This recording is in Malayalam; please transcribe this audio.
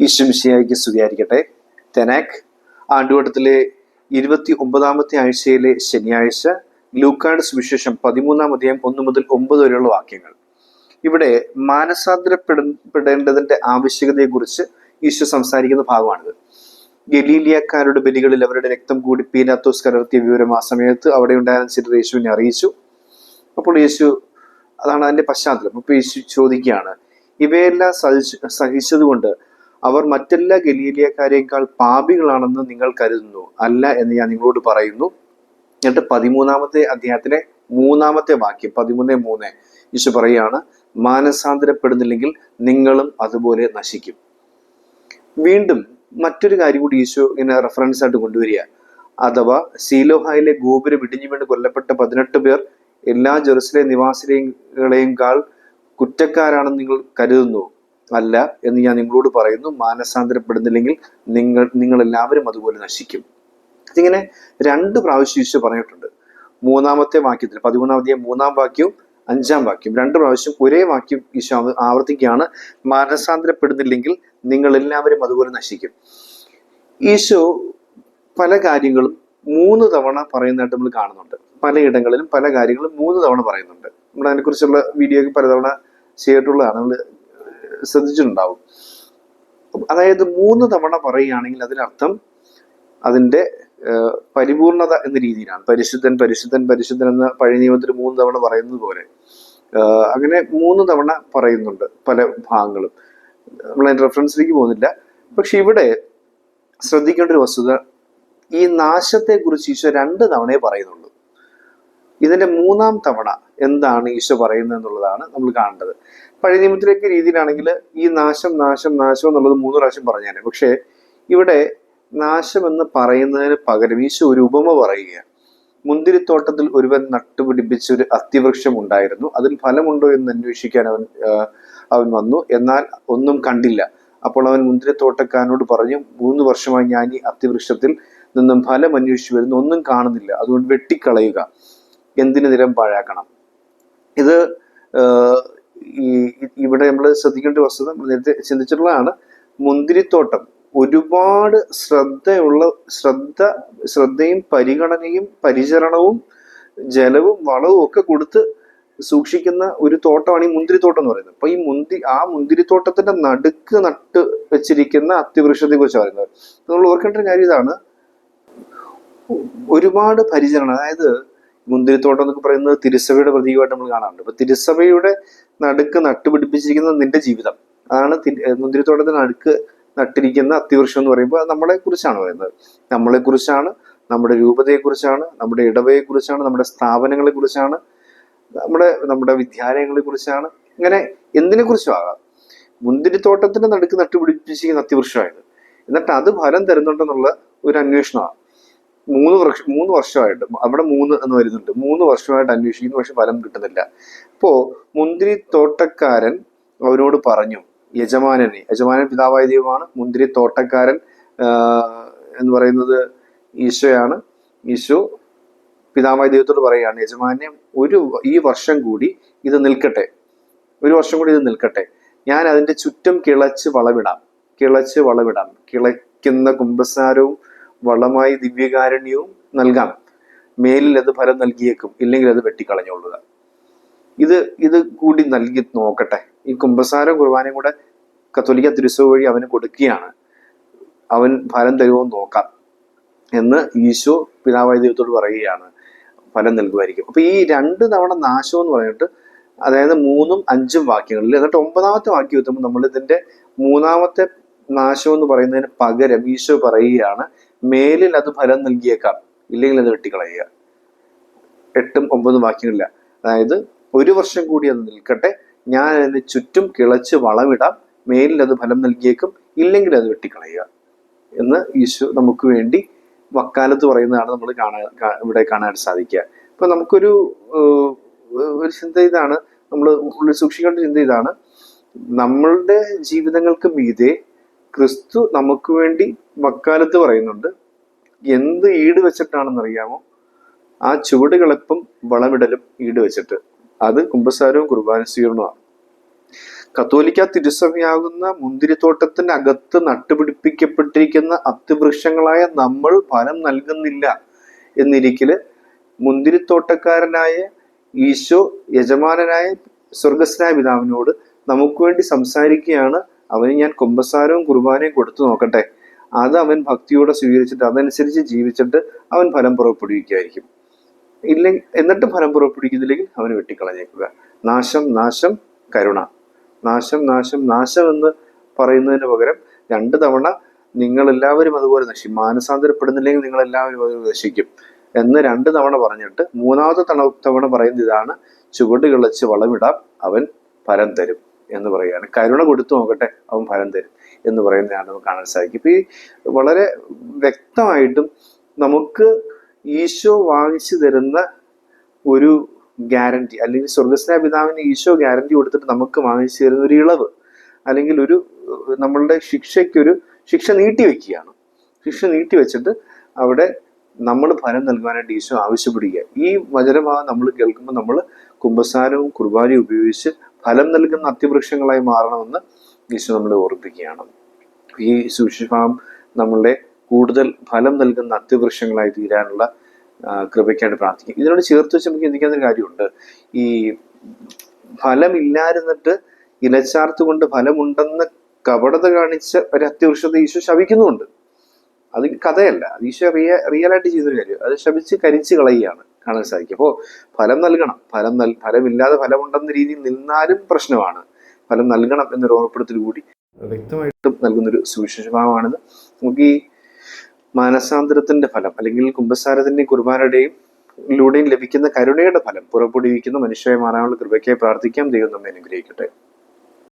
ഈശ്വമിശിയായിക്ക് സ്തുതിയായിരിക്കട്ടെ. തെനാക് ആണ്ടുവട്ടത്തിലെ ഇരുപത്തി ഒമ്പതാമത്തെ ആഴ്ചയിലെ ശനിയാഴ്ച ലൂക്കാഡ് സുവിശേഷം പതിമൂന്നാം അധ്യായം ഒന്ന് മുതൽ ഒമ്പത് വരെയുള്ള വാക്യങ്ങൾ. ഇവിടെ മാനസാന്തരപ്പെടേണ്ടതിന്റെ ആവശ്യകതയെക്കുറിച്ച് ഈശോ സംസാരിക്കുന്ന ഭാഗമാണിത്. ഗലീലിയക്കാരുടെ ബലികളിൽ അവരുടെ രക്തം കൂടി പീനാത്തോസ് കലർത്തിയ വിവരം ആ സമയത്ത് അവിടെ ഉണ്ടായിരുന്ന ചിലർ യേശുവിനെ അറിയിച്ചു. അപ്പോൾ യേശു അതാണ് അതിന്റെ പശ്ചാത്തലം. അപ്പൊ യേശു ചോദിക്കുകയാണ് ഇവയെല്ലാം സഹിച്ചു സഹിച്ചതുകൊണ്ട് അവർ മറ്റെല്ലാ ഗലീലിയക്കാരേക്കാൾ പാപികളാണെന്ന് നിങ്ങൾ കരുതുന്നു. അല്ല എന്ന് ഞാൻ നിങ്ങളോട് പറയുന്നു. എന്നിട്ട് പതിമൂന്നാമത്തെ അധ്യായത്തിലെ മൂന്നാമത്തെ വാക്യം പതിമൂന്ന് മൂന്ന് ഈശോ പറയുകയാണ് മാനസാന്തരപ്പെടുന്നില്ലെങ്കിൽ നിങ്ങളും അതുപോലെ നശിക്കും. വീണ്ടും മറ്റൊരു കാര്യം കൂടി ഈശോ ഇങ്ങനെ റെഫറൻസ് ആയിട്ട് കൊണ്ടുവരിക. അഥവാ സീലോഹായിലെ ഗോപുരം ഇടിഞ്ഞു വീണ് കൊല്ലപ്പെട്ട പതിനെട്ട് പേർ എല്ലാ ജെറുസലേം നിവാസികളെയും കാൾ കുറ്റക്കാരാണെന്ന് നിങ്ങൾ കരുതുന്നു. അല്ല എന്ന് ഞാൻ നിങ്ങളോട് പറയുന്നു. മാനസാന്തരപ്പെടുന്നില്ലെങ്കിൽ നിങ്ങൾ എല്ലാവരും അതുപോലെ നശിക്കും. ഇതിങ്ങനെ രണ്ട് പ്രാവശ്യം ഈശോ പറഞ്ഞിട്ടുണ്ട്. മൂന്നാമത്തെ വാക്യത്തിൽ പതിമൂന്നാമത്തെ മൂന്നാം വാക്യവും അഞ്ചാം വാക്യം രണ്ട് പ്രാവശ്യം ഒരേ വാക്യം ഈശോ ആവർത്തിക്കുകയാണ്. മാനസാന്തരപ്പെടുന്നില്ലെങ്കിൽ നിങ്ങൾ എല്ലാവരും അതുപോലെ നശിക്കും. ഈശോ പല കാര്യങ്ങളും മൂന്ന് തവണ പറയുന്നതായിട്ട് നമ്മൾ കാണുന്നുണ്ട്. പലയിടങ്ങളിലും പല കാര്യങ്ങളും മൂന്ന് തവണ പറയുന്നുണ്ട്. നമ്മൾ അതിനെക്കുറിച്ചുള്ള വീഡിയോ പലതവണ ചെയ്തിട്ടുള്ളതാണ്. നമ്മൾ ശ്രദ്ധിച്ചിട്ടുണ്ടാവും. അതായത് മൂന്ന് തവണ പറയുകയാണെങ്കിൽ അതിനർത്ഥം അതിന്റെ പരിപൂർണത എന്ന രീതിയിലാണ്. പരിശുദ്ധൻ പരിശുദ്ധൻ പരിശുദ്ധൻ എന്ന പഴയ നിയമത്തിൽ മൂന്ന് തവണ പറയുന്നത് പോലെ. അങ്ങനെ മൂന്ന് തവണ പറയുന്നുണ്ട് പല ഭാഗങ്ങളും. നമ്മൾ അതിന്റെ റെഫറൻസിലേക്ക് പോകുന്നില്ല. പക്ഷെ ഇവിടെ ശ്രദ്ധിക്കേണ്ട ഒരു വസ്തുത ഈ നാശത്തെക്കുറിച്ച് ഈശോ രണ്ട് തവണയെ പറയുന്നുള്ളൂ. ഇതിന്റെ മൂന്നാം തവണ എന്താണ് ഈശോ പറയുന്നത് എന്നുള്ളതാണ് നമ്മൾ കാണേണ്ടത്. പഴയ നിയമത്തിലേക്ക് രീതിയിലാണെങ്കിൽ ഈ നാശം നാശം നാശം എന്നുള്ളത് മൂന്ന് പ്രാവശ്യം പറഞ്ഞാൽ പക്ഷേ ഇവിടെ നാശം എന്ന് പറയുന്നതിന് പകരം ഈശോ ഒരു ഉപമ പറയുകയാണ്. മുന്തിരിത്തോട്ടത്തിൽ ഒരുവൻ നട്ടുപിടിപ്പിച്ച ഒരു അത്തിവൃക്ഷം ഉണ്ടായിരുന്നു. അതിൽ ഫലമുണ്ടോ എന്ന് അന്വേഷിക്കാൻ അവൻ അവൻ വന്നു. എന്നാൽ ഒന്നും കണ്ടില്ല. അപ്പോൾ അവൻ മുന്തിരിത്തോട്ടക്കാരനോട് പറഞ്ഞു മൂന്ന് വർഷമായി ഞാൻ ഈ അത്തിവൃക്ഷത്തിൽ നിന്നും ഫലം അന്വേഷിച്ചു വരുന്നു. ഒന്നും കാണുന്നില്ല. അതുകൊണ്ട് വെട്ടിക്കളയുക. എന്തിനു നിരം പാഴാക്കണം? ഇത് ഇവിടെ നമ്മൾ ശ്രദ്ധിക്കേണ്ട വസ്തുത നേരത്തെ ചിന്തിച്ചിട്ടുള്ളതാണ്. മുന്തിരിത്തോട്ടം ഒരുപാട് ശ്രദ്ധയുള്ള ശ്രദ്ധ ശ്രദ്ധയും പരിഗണനയും പരിചരണവും ജലവും വളവും ഒക്കെ കൊടുത്ത് സൂക്ഷിക്കുന്ന ഒരു തോട്ടമാണ് ഈ മുന്തിരിത്തോട്ടം എന്ന് പറയുന്നത്. അപ്പൊ ഈ മുന്തി ആ മുന്തിരിത്തോട്ടത്തിന്റെ നടുക്ക് നട്ട് വെച്ചിരിക്കുന്ന അത്യവൃക്ഷത്തെ കുറിച്ച് പറയുന്നത്. നമ്മൾ ഓർക്കേണ്ട ഒരു കാര്യം ഇതാണ്. ഒരുപാട് പരിചരണം അതായത് മുന്തിരിത്തോട്ടം എന്നൊക്കെ പറയുന്നത് തിരുസഭയുടെ പ്രതീകമായിട്ട് നമ്മൾ കാണാറുണ്ട്. അപ്പൊ തിരുസഭയുടെ നടുക്ക് നട്ടുപിടിപ്പിച്ചിരിക്കുന്ന നിന്റെ ജീവിതം അതാണ് മുന്തിരിത്തോട്ടത്തിന് നടുക്ക് നട്ടിരിക്കുന്ന അത്തിവൃക്ഷം എന്ന് പറയുമ്പോൾ നമ്മളെ കുറിച്ചാണ് പറയുന്നത്. നമ്മളെ കുറിച്ചാണ് നമ്മുടെ രൂപതയെ കുറിച്ചാണ് നമ്മുടെ ഇടവയെ കുറിച്ചാണ് നമ്മുടെ സ്ഥാപനങ്ങളെ കുറിച്ചാണ് നമ്മുടെ നമ്മുടെ വിദ്യാലയങ്ങളെ കുറിച്ചാണ് ഇങ്ങനെ എന്തിനെ കുറിച്ചും ആകാം. മുന്തിരിത്തോട്ടത്തിന്റെ നടുക്ക് നട്ടുപിടിപ്പിച്ചിരിക്കുന്ന അത്തിവൃക്ഷമായത്. എന്നിട്ട് അത് ഫലം തരുന്നുണ്ടെന്നുള്ള ഒരു അന്വേഷണമാണ്. മൂന്ന് വർഷം മൂന്ന് വർഷമായിട്ട് അവിടെ മൂന്ന് എന്ന് വരുന്നുണ്ട്. മൂന്ന് വർഷമായിട്ട് അന്വേഷിക്കുന്നു പക്ഷെ ഫലം കിട്ടുന്നില്ല. അപ്പോ മുന്തിരി തോട്ടക്കാരൻ അവനോട് പറഞ്ഞു യജമാനനെ യജമാനൻ പിതാവായ ദൈവമാണ് മുന്തിരി തോട്ടക്കാരൻ എന്ന് പറയുന്നത് ഈശോയാണ്. ഈശോ പിതാവായ ദൈവത്തോട് പറയുകയാണ് യജമാനെ ഒരു ഈ വർഷം കൂടി ഇത് നിൽക്കട്ടെ. ഒരു വർഷം കൂടി ഇത് നിൽക്കട്ടെ. ഞാൻ അതിന്റെ ചുറ്റും കിളച്ച് വളവിടാം. കിളച്ച് വളവിടാം. കിളയ്ക്കുന്ന കുംഭസാരവും വളമായി ദിവ്യകാരുണ്യവും നൽകാം. മേലിൽ അത് ഫലം നൽകിയേക്കും. ഇല്ലെങ്കിൽ അത് വെട്ടിക്കളഞ്ഞോളുക. ഇത് ഇത് കൂടി നൽകി നോക്കട്ടെ. ഈ കുംഭസാര കുർബാനയും കൂടെ കത്തോലിക്ക തിരുസഭ വഴി അവന് കൊടുക്കുകയാണ്. അവൻ ഫലം തരുമോ നോക്കാം. എന്ന് ഈശോ പിതാവായ ദൈവത്തോട് പറയുകയാണ്. ഫലം നൽകുമായിരിക്കും. അപ്പൊ ഈ രണ്ട് തവണ നാശം എന്ന് പറഞ്ഞിട്ട് അതായത് മൂന്നും അഞ്ചും വാക്യങ്ങളിൽ എന്നിട്ട് ഒമ്പതാമത്തെ വാക്യം എത്തുമ്പോൾ നമ്മൾ ഇതിന്റെ മൂന്നാമത്തെ നാശം എന്ന് പറയുന്നതിന് പകരം ഈശോ പറയുകയാണ് മേലിൽ അത് ഫലം നൽകിയേക്കാം. ഇല്ലെങ്കിൽ അത് വെട്ടിക്കളയുക. എട്ടും ഒമ്പതും വാക്യങ്ങളില്ല. അതായത് ഒരു വർഷം കൂടി അത് നിൽക്കട്ടെ. ഞാൻ അതിന് ചുറ്റും കിളച്ച് വളമിടാം. മേലിൽ അത് ഫലം നൽകിയേക്കും. ഇല്ലെങ്കിൽ അത് വെട്ടിക്കളയുക. എന്ന് ഈശോ നമുക്ക് വേണ്ടി വക്കാലത്ത് പറയുന്നതാണ് നമ്മൾ കാണാൻ ഇവിടെ കാണാൻ സാധിക്കുക. ഇപ്പൊ നമുക്കൊരു ഒരു ചിന്ത ഇതാണ്. നമ്മൾ ഉള്ളിൽ സൂക്ഷിക്കേണ്ട ചിന്ത ഇതാണ്. നമ്മളുടെ ജീവിതങ്ങൾക്ക് മീതെ ക്രിസ്തു നമുക്ക് വേണ്ടി വക്കാലത്ത് പറയുന്നുണ്ട്. എന്ത് ഈട് വെച്ചിട്ടാണെന്ന് അറിയാമോ ആ ചുവടുകളെപ്പം വളമിടലും ഈട് വെച്ചിട്ട്. അത് കുംഭസാരവും കുർബാന സ്വീകരണമാണ് കത്തോലിക്ക തിരുസഭയാകുന്ന മുന്തിരിത്തോട്ടത്തിന് അകത്ത് നട്ടുപിടിപ്പിക്കപ്പെട്ടിരിക്കുന്ന അത്യവൃക്ഷങ്ങളായ നമ്മൾ ഫലം നൽകുന്നില്ല എന്നിരിക്കൽ മുന്തിരിത്തോട്ടക്കാരനായ ഈശോ യജമാനായ സ്വർഗസ്നായ പിതാവിനോട് നമുക്ക് വേണ്ടി സംസാരിക്കുകയാണ് അവന് ഞാൻ കുമ്പസാരവും കുർബാനയും കൊടുത്തു നോക്കട്ടെ. അത് അവൻ ഭക്തിയോടെ സ്വീകരിച്ചിട്ട് അതനുസരിച്ച് ജീവിച്ചിട്ട് അവൻ ഫലം പുറപ്പെടുവിക്കുകയായിരിക്കും. ഇല്ലെങ്കിൽ എന്നിട്ട് ഫലം പുറപ്പെടുവിക്കുന്നില്ലെങ്കിൽ അവന് വെട്ടിക്കളഞ്ഞേക്കുക. നാശം നാശം കരുണ. നാശം നാശം നാശം എന്ന് പറയുന്നതിന് പകരം രണ്ട് തവണ നിങ്ങൾ എല്ലാവരും അതുപോലെ നശിക്കും മാനസാന്തരപ്പെടുന്നില്ലെങ്കിൽ നിങ്ങൾ എല്ലാവരും അതുപോലെ നശിക്കും എന്ന് രണ്ട് തവണ പറഞ്ഞിട്ട് മൂന്നാമത്തെ തവണ പറയുന്നത് ഇതാണ്. ചുവട് കിളച്ച് വളമിടാം അവൻ ഫലം തരും. എന്ന് പറയുകയാണ്. കരുണ കൊടുത്തു നോക്കട്ടെ അവൻ ഫലം തരും എന്ന് പറയുന്നതാണ് നമുക്ക് കാണാൻ സാധിക്കും. ഇപ്പൊ ഈ വളരെ വ്യക്തമായിട്ടും നമുക്ക് ഈശോ വാങ്ങിച്ചു തരുന്ന ഒരു ഗ്യാരണ്ടി അല്ലെങ്കിൽ സ്വർഗസ്നായ പിതാവിന് ഈശോ ഗ്യാരണ്ടി കൊടുത്തിട്ട് നമുക്ക് വാങ്ങിച്ചു തരുന്ന ഒരു ഇളവ് അല്ലെങ്കിൽ ഒരു നമ്മളുടെ ശിക്ഷയ്ക്കൊരു ശിക്ഷ നീട്ടി വെക്കുകയാണ്. ശിക്ഷ നീട്ടി വെച്ചിട്ട് അവിടെ നമ്മൾ ഫലം നൽകുവാനായിട്ട് ഈശോ ആവശ്യപ്പെടുക ഈ വചനഭാഗം നമ്മൾ കേൾക്കുമ്പോൾ നമ്മൾ കുംഭസാരവും കുർബാനയും ഉപയോഗിച്ച് ഫലം നൽകുന്ന അത്യവൃക്ഷങ്ങളായി മാറണമെന്ന് ഈശോ നമ്മളെ ഓർപ്പിക്കുകയാണ്. ഈ സുവിശേഷഭാഗം നമ്മളുടെ കൂടുതൽ ഫലം നൽകുന്ന അത്യവൃക്ഷങ്ങളായി തീരാനുള്ള കൃപയ്ക്കായിട്ട് പ്രാർത്ഥിക്കും. ഇതിനോട് ചേർത്ത് വെച്ച് നമുക്ക് എന്തൊക്കെയാണ് ഒരു കാര്യമുണ്ട്. ഈ ഫലമില്ലായിരുന്നിട്ട് ഇലച്ചാർത്ത് കൊണ്ട് ഫലമുണ്ടെന്ന് കപടത കാണിച്ച ഒരു അത്യവൃക്ഷത്തെ ഈശോ ശപിക്കുന്നുമുണ്ട്. അത് കഥയല്ല. അത് ഈശോ റിയ റിയലായിട്ട് ചെയ്തൊരു കാര്യം. അത് ശ്രമിച്ച് കരിച്ച് കളയുകയാണ് കാണാൻ സാധിക്കും അപ്പോൾ ഫലം നൽകണം. ഫലം നൽ ഫലമില്ലാതെ ഫലമുണ്ടെന്ന രീതിയിൽ നിന്നാലും പ്രശ്നമാണ്. ഫലം നൽകണം എന്നൊരു ഓർപ്പെടുത്തൽ കൂടി വ്യക്തമായിട്ടും നൽകുന്നൊരു സുവിശേഷഭാവമാണിത്. നമുക്ക് ഈ മാനസാന്തരത്തിന്റെ ഫലം അല്ലെങ്കിൽ കുംഭസാരത്തിന്റെയും കുർബാനയുടെയും ലൂടെയും ലഭിക്കുന്ന കരുണയുടെ ഫലം പുറപ്പെടുവിക്കുന്ന മനുഷ്യരെ മാറാനുള്ള കൃപയ്ക്കായി പ്രാർത്ഥിക്കാം. ദൈവം നമ്മെ അനുഗ്രഹിക്കട്ടെ.